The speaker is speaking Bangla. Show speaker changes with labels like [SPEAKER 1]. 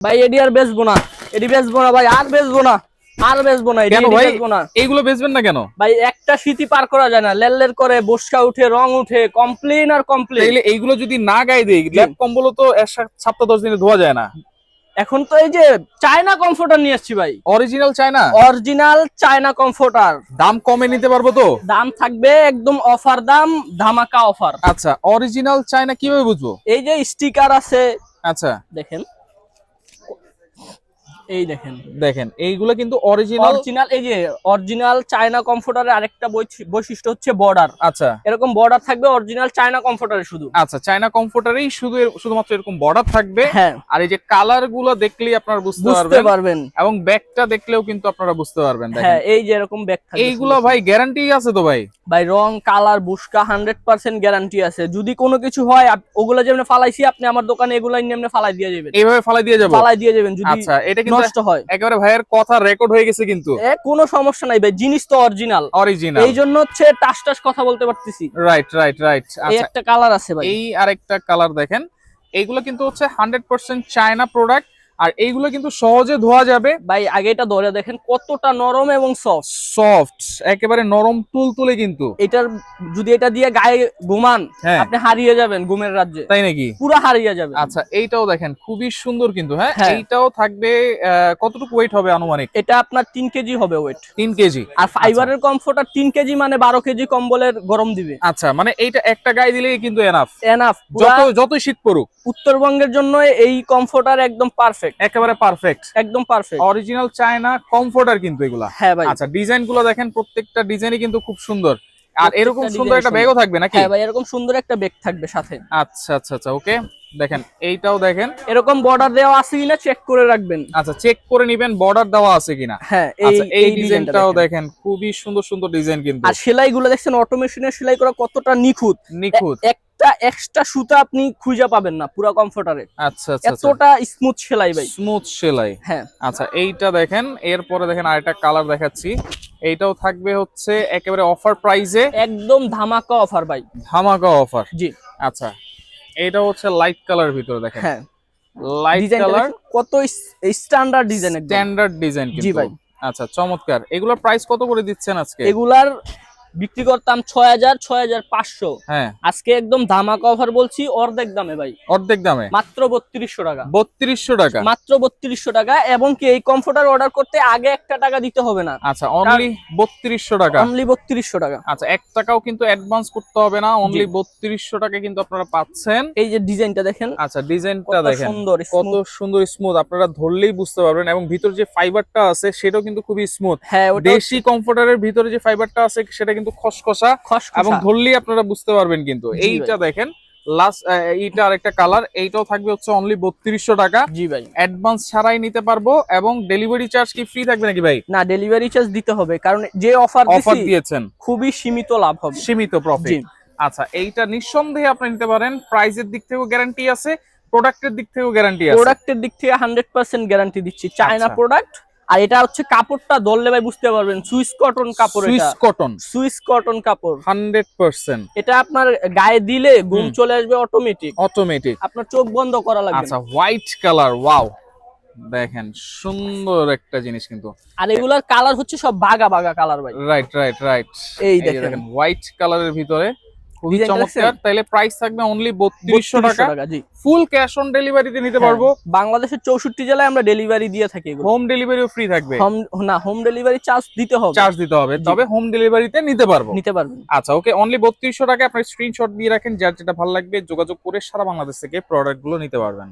[SPEAKER 1] ভাই এডি আর বেচবো না। এডি বেচবো না ভাই আর বেচবো না। আর বেচবো না এডি
[SPEAKER 2] কেন ভাই? এইগুলো বেচবেন না কেন?
[SPEAKER 1] ভাই একটা শীতই পার করা যায় না। লেললের করে বসকা উঠে রং উঠে কমপ্লেন আর কমপ্লেন।
[SPEAKER 2] তাইলে এইগুলো যদি না গায়ে দেই ল্যাপ কম্বল তো এক সপ্তাহ দশ দিনে ধোয়া যায় না।
[SPEAKER 1] এখন তো এই যে চায়না কমফোর্টার নিয়ে এসছি ভাই।
[SPEAKER 2] অরিজিনাল চায় না
[SPEAKER 1] অরিজিনাল চায়না কমফোর্টার।
[SPEAKER 2] দাম কমে নিতে পারব তো?
[SPEAKER 1] দাম থাকবে একদম অফার দাম ধামাকা অফার।
[SPEAKER 2] আচ্ছা অরিজিনাল চায় না কীভাবে বুঝব?
[SPEAKER 1] এই যে স্টিকার আছে।
[SPEAKER 2] আচ্ছা।
[SPEAKER 1] দেখেন। এই দেখেন।
[SPEAKER 2] দেখেন এইগুলো কিন্তু অরিজিনাল
[SPEAKER 1] অরিজিনাল এই যে অরিজিনাল চায়না কমফোর্টারের আরেকটা বৈশিষ্ট্য হচ্ছে বর্ডার
[SPEAKER 2] আচ্ছা।
[SPEAKER 1] এরকম বর্ডার থাকবে অরিজিনাল চায়না কমফোর্টারে শুধু।
[SPEAKER 2] আচ্ছা চায়না কমফোর্টারেই শুধু শুধুমাত্র এরকম বর্ডার থাকবে।
[SPEAKER 1] হ্যাঁ।
[SPEAKER 2] আর এই যে কালারগুলো দেখলেই আপনারা বুঝতে পারবেন। এবং ব্যাগটা দেখলেও কিন্তু আপনারা বুঝতে পারবেন
[SPEAKER 1] হ্যাঁ এই যে এরকম ব্যাগ থাকবে।
[SPEAKER 2] এইগুলো ভাই গ্যারান্টি আছে তো ভাই?
[SPEAKER 1] ভাই রং কালার বুসকা হান্ড্রেড পার্সেন্ট গ্যারান্টি আছে। যদি কোনো কিছু হয় ওগুলো যেমন ফালাইছি আপনি আমার দোকানে এগুলো এমনি ফালাই দিয়ে যাবেন।
[SPEAKER 2] এইভাবে ফালাই দিয়ে যাব?
[SPEAKER 1] ফালাই দিয়ে যাবেন যদি
[SPEAKER 2] আচ্ছা এটা কিন্তু
[SPEAKER 1] নষ্ট হয়।
[SPEAKER 2] একেবারে ভাইয়ের কথা রেকর্ড হয়ে গেছে কিন্তু।
[SPEAKER 1] কোনো সমস্যা নাই ভাই জিনিস তো অরিজিনাল
[SPEAKER 2] অরিজিনাল
[SPEAKER 1] এই জন্য হচ্ছে টাস টাস কথা বলতে পারতেছি।
[SPEAKER 2] রাইট রাইট রাইট
[SPEAKER 1] এই
[SPEAKER 2] আচ্ছা।
[SPEAKER 1] একটা কালার আছে ভাই।
[SPEAKER 2] এই আরেকটা কালার দেখেন। এইগুলো কিন্তু হচ্ছে হান্ড্রেড পার্সেন্ট চায়না প্রোডাক্ট আর এইগুলো কিন্তু সহজে ধোয়া যাবে।
[SPEAKER 1] ভাই আগে এটা ধরে দেখেন কতটা নরম এবং সফট
[SPEAKER 2] সফট একেবারে নরম তুল তুলে কিন্তু।
[SPEAKER 1] এটার যদি এটা দিয়ে গায়ে ঘুমান
[SPEAKER 2] হ্যাঁ।
[SPEAKER 1] আপনি হারিয়ে যাবেন ঘুমের রাজ্যে।
[SPEAKER 2] তাই নাকি?
[SPEAKER 1] পুরো হারিয়ে যাবেন।
[SPEAKER 2] আচ্ছা এইটাও দেখেন খুবই সুন্দর কিন্তু হ্যাঁ?
[SPEAKER 1] হ্যাঁ।
[SPEAKER 2] এইটাও থাকবে কতটুকু ওয়েট হবে আনুমানিক?
[SPEAKER 1] এটা আপনার তিন কেজি হবে ওয়েট
[SPEAKER 2] তিন কেজি।
[SPEAKER 1] আর ফাইবারের কমফোর্টার তিন কেজি মানে বারো কেজি কম্বলের গরম দিবে।
[SPEAKER 2] আচ্ছা মানে এইটা একটা গায়ে দিলেই কিন্তু এনাফ
[SPEAKER 1] এনাফ
[SPEAKER 2] যত যতই শীত পড়ুক।
[SPEAKER 1] উত্তরবঙ্গের জন্য এই কমফোর্টার একদম পারফেক্ট
[SPEAKER 2] একেবারে পারফেক্ট
[SPEAKER 1] একদম পারফেক্ট
[SPEAKER 2] অরিজিনাল চায়না কমফোর্টার কিন্তু এগুলা।
[SPEAKER 1] হ্যাঁ ভাই।
[SPEAKER 2] আচ্ছা ডিজাইনগুলো দেখেন প্রত্যেকটা ডিজাইনই কিন্তু খুব সুন্দর। আর এরকম সুন্দর একটা। ব্যাগও থাকবে নাকি?
[SPEAKER 1] হ্যাঁ ভাই এরকম সুন্দর একটা ব্যাগ থাকবে সাথে।
[SPEAKER 2] আচ্ছা আচ্ছা আচ্ছা ওকে দেখেন এইটাও দেখেন।
[SPEAKER 1] এরকম বর্ডার দেওয়া আছে কিনা চেক করে রাখবেন।
[SPEAKER 2] আচ্ছা চেক করে নিবেন বর্ডার দেওয়া আছে কিনা।
[SPEAKER 1] হ্যাঁ এই
[SPEAKER 2] আচ্ছা ডিজাইনটাও
[SPEAKER 1] ডিজাইনটাও
[SPEAKER 2] দেখেন। খুবই সুন্দর সুন্দর ডিজাইন কিন্তু।
[SPEAKER 1] আর সেলাই গুলো দেখছেন অটোমেশনের সেলাই করা কতটা নিখুঁত।
[SPEAKER 2] নিখুঁত।
[SPEAKER 1] একটা এক্সট্রা সুতা আপনি খুঁজে পাবেন না পুরো কমফোর্টারে
[SPEAKER 2] আচ্ছা আচ্ছা আচ্ছা।
[SPEAKER 1] এতটা স্মুথ সেলাই ভাই।
[SPEAKER 2] স্মুথ সেলাই।
[SPEAKER 1] হ্যাঁ।
[SPEAKER 2] আচ্ছা এইটা দেখেন এরপরে দেখেন আরেকটা কালার দেখাচ্ছি। এইটাও থাকবে হচ্ছে একেবারে অফার প্রাইসে
[SPEAKER 1] একদম ধামাকা অফার ভাই।
[SPEAKER 2] ধামাকা অফার
[SPEAKER 1] জি।
[SPEAKER 2] আচ্ছা এটা হচ্ছে লাইট কালার ভিতরে দেখেন।
[SPEAKER 1] হ্যাঁ।
[SPEAKER 2] লাইট কালার
[SPEAKER 1] কত স্ট্যান্ডার্ড ডিজাইন একদম।
[SPEAKER 2] স্ট্যান্ডার্ড ডিজাইন
[SPEAKER 1] জি
[SPEAKER 2] কিন্তু।
[SPEAKER 1] ভাই।
[SPEAKER 2] আচ্ছা চমৎকার। এগুলোর প্রাইস কত করে দিচ্ছেন আজকে?
[SPEAKER 1] এগুলার বিক্রি করতাম ছয় হাজার ছয় হাজার পাঁচশো।
[SPEAKER 2] হ্যাঁ।
[SPEAKER 1] আজকে একদম ধামাকা অফার বলছি অর্ধেক দামে ভাই।
[SPEAKER 2] অর্ধেক দামে?
[SPEAKER 1] মাত্র বত্রিশশো টাকা।
[SPEAKER 2] বত্রিশশো টাকা?
[SPEAKER 1] মাত্র বত্রিশশো টাকা এবং কি এই কমফোর্টার অর্ডার করতে আগে একটা টাকা দিতে হবে না।
[SPEAKER 2] আচ্ছা অনলি বত্রিশশো টাকা?
[SPEAKER 1] অনলি বত্রিশশো টাকা।
[SPEAKER 2] আচ্ছা এক টাকাও কিন্তু অ্যাডভান্স করতে হবে না অনলি বত্রিশশো টাকা কিন্তু আপনারা পাচ্ছেন।
[SPEAKER 1] এই যে ডিজাইনটা দেখেন
[SPEAKER 2] আচ্ছা ডিজাইনটা দেখেন।
[SPEAKER 1] সুন্দর
[SPEAKER 2] কত সুন্দর স্মুথ আপনারা ধরলেই বুঝতে পারবেন এবং ভিতর যে ফাইবারটা আছে সেটাও কিন্তু খুবই স্মুথ
[SPEAKER 1] হ্যাঁ
[SPEAKER 2] দেশি কমফোর্টারের ভিতরে যে ফাইবারটা আছে সেটা কিন্তু খসখসা এবং ধরলেই আপনারা বুঝতে পারবেন কিন্তু। এইটা দেখেন লাস্ট এইটা আরেকটা কালার এইটাও থাকবে হচ্ছে অনলি বত্রিশশো টাকা।
[SPEAKER 1] জি ভাই।
[SPEAKER 2] অ্যাডভান্স ছাড়াই নিতে পারব এবং ডেলিভারি চার্জ কি ফ্রি থাকবে নাকি ভাই?
[SPEAKER 1] না ডেলিভারি চার্জ দিতে হবে কারণ যে অফার
[SPEAKER 2] অফার দিয়েছেন।
[SPEAKER 1] খুবই সীমিত লাভ হবে।
[SPEAKER 2] সীমিত প্রফিট আচ্ছা এইটা নিঃসন্দেহে আপনি নিতে পারেন। দিক থেকেও গ্যারান্টি আছে প্রোডাক্টের দিক থেকেও গ্যারান্টি আছে।
[SPEAKER 1] প্রোডাক্টের দিক থেকে হান্ড্রেড পার্সেন্ট গ্যারান্টি দিচ্ছি। চায়না
[SPEAKER 2] আচ্ছা।
[SPEAKER 1] প্রোডাক্ট আর এটা হচ্ছে কাপড়টা ধরলে ভাই বুঝতে পারবেন সুইস কটন কাপড়
[SPEAKER 2] সুইস কটন।
[SPEAKER 1] সুইস কটন কাপড়।
[SPEAKER 2] Hundred percent.
[SPEAKER 1] এটা আপনার গায়ে দিলে ঘুম চলে আসবে অটোমেটিক
[SPEAKER 2] অটোমেটিক
[SPEAKER 1] আপনার চোখ বন্ধ করা লাগবে
[SPEAKER 2] আচ্ছা হোয়াইট কালার ওয়াও দেখেন সুন্দর একটা জিনিস কিন্তু।
[SPEAKER 1] আর এগুলার কালার হচ্ছে সব বাগা বাগা কালার ভাই।
[SPEAKER 2] রাইট রাইট রাইট
[SPEAKER 1] এই দেখেন।
[SPEAKER 2] হোয়াইট কালারের ভিতরে খুবই চমৎকার। তাহলে প্রাইস থাকবে অনলি বত্রিশশো টাকা। ফুল ক্যাশ অন ডেলিভারিতে নিতে
[SPEAKER 1] হ্যাঁ,
[SPEAKER 2] পারব।
[SPEAKER 1] বাংলাদেশের চৌষট্টি জেলায় আমরা ডেলিভারি দিয়ে থাকি
[SPEAKER 2] হোম ডেলিভারিও ফ্রি থাকবে।
[SPEAKER 1] হোম না হোম ডেলিভারি চার্জ দিতে হবে।
[SPEAKER 2] চার্জ দিতে হবে তবে হোম ডেলিভারিতে নিতে পারব।
[SPEAKER 1] নিতে পারবেন।
[SPEAKER 2] আচ্ছা ওকে অনলি বত্রিশশো টাকা আপনার স্ক্রিনশট দিয়ে রাখেন যার যেটা ভালো লাগবে যোগাযোগ করে সারা বাংলাদেশ থেকে প্রোডাক্টগুলো নিতে পারবেন।